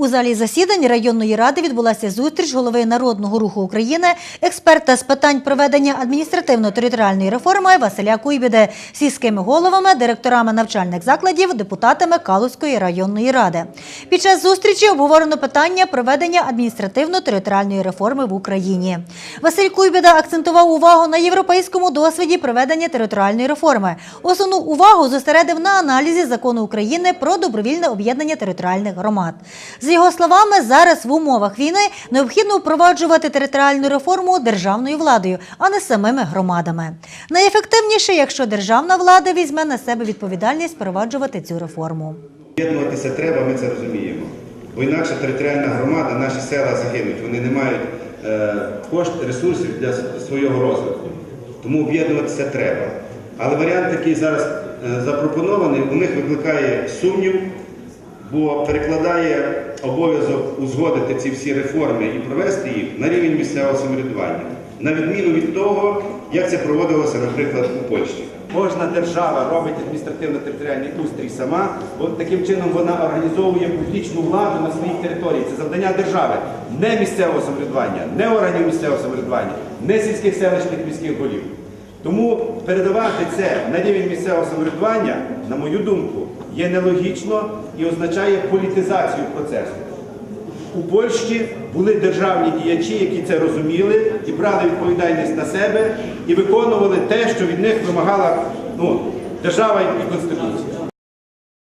У залі засідань районної ради відбулася зустріч голови Народного руху України, експерта з питань проведення адміністративно-територіальної реформи Василя Куйбіде, сільськими головами, директорами навчальних закладів, депутатами Калузької районної ради. Під час зустрічі обговорено питання проведення адміністративно-територіальної реформи в Україні. Василь Куйбіда акцентував увагу на європейському досвіді проведення територіальної реформи. Основну увагу зосередив на аналізі закону України про добровільне об'єднання територіальних громад. За його словами, зараз в умовах війни необхідно впроваджувати територіальну реформу державною владою, а не самими громадами. Найефективніше, якщо державна влада візьме на себе відповідальність впроваджувати цю реформу. Об'єднуватися треба, ми це розуміємо. Бо інакше територіальна громада, наші села загинуть, вони не мають е, кошт, ресурсів для свого розвитку. Тому об'єднуватися треба. Але варіант, який зараз е, запропонований, у них викликає сумнів, бо перекладає обов'язок узгодити ці всі реформи і провести їх на рівень місцевого самоврядування, на відміну від того, як це проводилося, наприклад, у Польщі. Кожна держава робить адміністративно-територіальний устрій сама, бо таким чином вона організовує публічну владу на своїй території. Це завдання держави, не місцевого самоврядування, не органів місцевого самоврядування, не сільських селищних міських голів. Тому передавати це на рівень місцевого самоврядування, на мою думку, є нелогічно і означає політизацію процесу. У Польщі були державні діячі, які це розуміли і брали відповідальність на себе і виконували те, що від них вимагала ну, держава і Конституція.